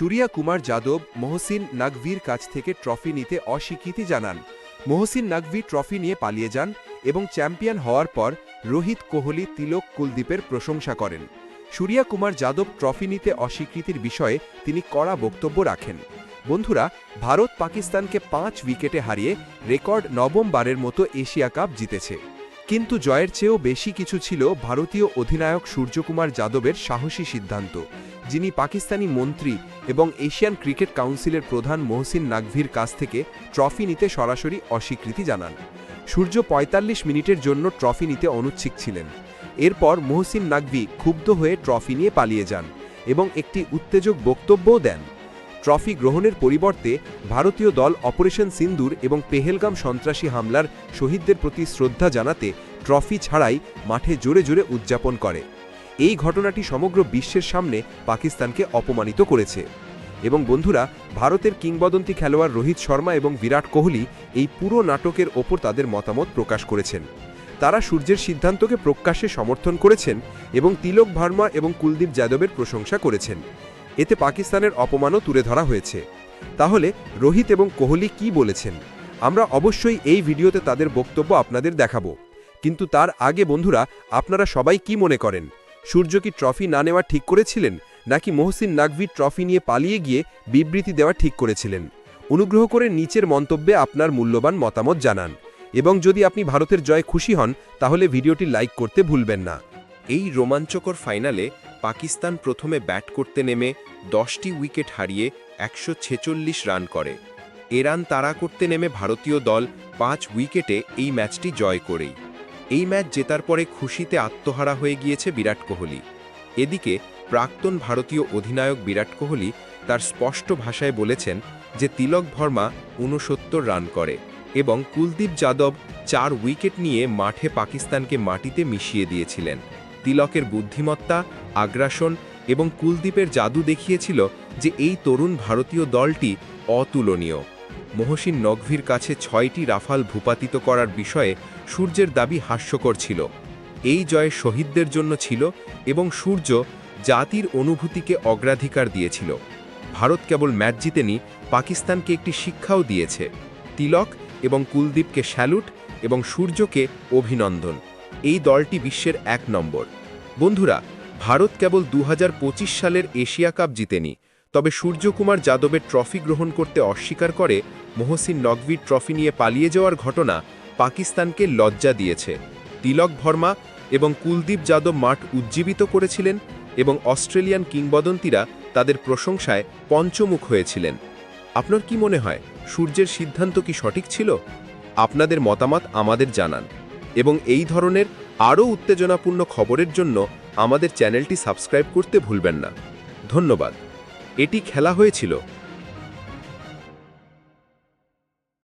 সুরিয়া কুমার যাদব মহসিন নাকভির কাছ থেকে ট্রফি নিতে অস্বীকৃতি জানান। মহসিন নাকভি ট্রফি নিয়ে পালিয়ে যান এবং চ্যাম্পিয়ন হওয়ার পর রোহিত কোহলি তিলক কুলদীপের প্রশংসা করেন। সুরিয়া কুমার যাদব ট্রফি নিতে অস্বীকৃতির বিষয়ে তিনি কড়া বক্তব্য রাখেন। বন্ধুরা ভারত পাকিস্তানকে পাঁচ উইকেটে হারিয়ে রেকর্ড নবমবারের মতো এশিয়া কাপ জিতেছে। কিন্তু জয়ের চেয়েও বেশি কিছু ছিল ভারতীয় অধিনায়ক সূর্যকুমার যাদবের সাহসী সিদ্ধান্ত, যিনি পাকিস্তানি মন্ত্রী এবং এশিয়ান ক্রিকেট কাউন্সিলের প্রধান মহসিন নাকভির কাছ থেকে ট্রফি নিতে সরাসরি অস্বীকৃতি জানান। সূর্য ৪৫ মিনিটের জন্য ট্রফি নিতে অনুচ্ছিক ছিলেন। এরপর মহসিন নাকভি ক্ষুব্ধ হয়ে ট্রফি নিয়ে পালিয়ে যান এবং একটি উত্তেজক বক্তব্যও দেন। ট্রফি গ্রহণের পরিবর্তে ভারতীয় দল অপারেশন সিন্দুর এবং পেহেলগাম সন্ত্রাসী হামলার শহীদদের প্রতি শ্রদ্ধা জানাতে ট্রফি ছাড়াই মাঠে জোরে জোরে উদযাপন করে। এই ঘটনাটি সমগ্র বিশ্বের সামনে পাকিস্তানকে অপমানিত করেছে। এবং বন্ধুরা, ভারতের কিংবদন্তি খেলোয়াড় রোহিত শর্মা এবং বিরাট কোহলি এই পুরো নাটকের ওপর তাদের মতামত প্রকাশ করেছেন। তারা সূর্যের সিদ্ধান্তকে প্রকাশ্যে সমর্থন করেছেন এবং তিলক ভার্মা এবং কুলদীপ যাদবের প্রশংসা করেছেন। এতে পাকিস্তানের অপমানও তুলে ধরা হয়েছে। তাহলে রোহিত এবং কোহলি কি বলেছেন? আমরা অবশ্যই এই ভিডিওতে তাদের বক্তব্য আপনাদের দেখাবো। কিন্তু তার আগে বন্ধুরা, আপনারা সবাই কি মনে করেন? সূর্য কি ট্রফি না নেওয়া ঠিক করেছিলেন? নাকি মহসিন নাকভি ট্রফি নিয়ে পালিয়ে গিয়ে বিবৃতি দেওয়া ঠিক করেছিলেন? অনুগ্রহ করে নিচের মন্তব্যে আপনার মূল্যবান মতামত জানান। এবং যদি আপনি ভারতের জয় খুশি হন, তাহলে ভিডিওটি লাইক করতে ভুলবেন না। এই রোমাঞ্চকর ফাইনালে পাকিস্তান প্রথমে ব্যাট করতে নেমে দশটি উইকেট হারিয়ে একশো ছেচল্লিশ রান করে। এ রান তাড়া করতে নেমে ভারতীয় দল পাঁচ উইকেটে এই ম্যাচটি জয় করেই। এই ম্যাচ জেতার পরে খুশিতে আত্মহারা হয়ে গিয়েছে বিরাট কোহলি। এদিকে প্রাক্তন ভারতীয় অধিনায়ক বিরাট কোহলি তার স্পষ্ট ভাষায় বলেছেন যে তিলক ভর্মা ঊনসত্তর রান করে এবং কুলদীপ যাদব চার উইকেট নিয়ে মাঠে পাকিস্তানকে মাটিতে মিশিয়ে দিয়েছিলেন। তিলকের বুদ্ধিমত্তা, আগ্রাসন এবং কুলদীপের জাদু দেখিয়েছিল যে এই তরুণ ভারতীয় দলটি অতুলনীয়। মহসিন নকভির কাছে ছয়টি রাফাল ভূপাতিত করার বিষয়ে সূর্যের দাবি হাস্যকর ছিল। এই জয় শহীদদের জন্য ছিল এবং সূর্য জাতির অনুভূতিকে অগ্রাধিকার দিয়েছিল। ভারত কেবল ম্যাচ জিতেনি, পাকিস্তানকে একটি শিক্ষাও দিয়েছে। তিলক এবং কুলদীপকে স্যালুট এবং সূর্যকে অভিনন্দন। এই দলটি বিশ্বের এক নম্বর। বন্ধুরা, ভারত কেবল দু হাজার পঁচিশ সালের এশিয়া কাপ জিতেনি, তবে সূর্যকুমার যাদবের ট্রফি গ্রহণ করতে অস্বীকার করে মহসিন নকভির ট্রফি নিয়ে পালিয়ে যাওয়ার ঘটনা পাকিস্তানকে লজ্জা দিয়েছে। তিলক ভর্মা এবং কুলদীপ যাদব মাঠ উজ্জীবিত করেছিলেন এবং অস্ট্রেলিয়ান কিংবদন্তিরা তাদের প্রশংসায় পঞ্চমুখ হয়েছিলেন। আপনার কি মনে হয়, সূর্যের সিদ্ধান্ত কি সঠিক ছিল? আপনাদের মতামত আমাদের জানান। এবং এই ধরনের আরও উত্তেজনাপূর্ণ খবরের জন্য আমাদের চ্যানেলটি সাবস্ক্রাইব করতে ভুলবেন না। ধন্যবাদ। এটি খেলা হয়েছিল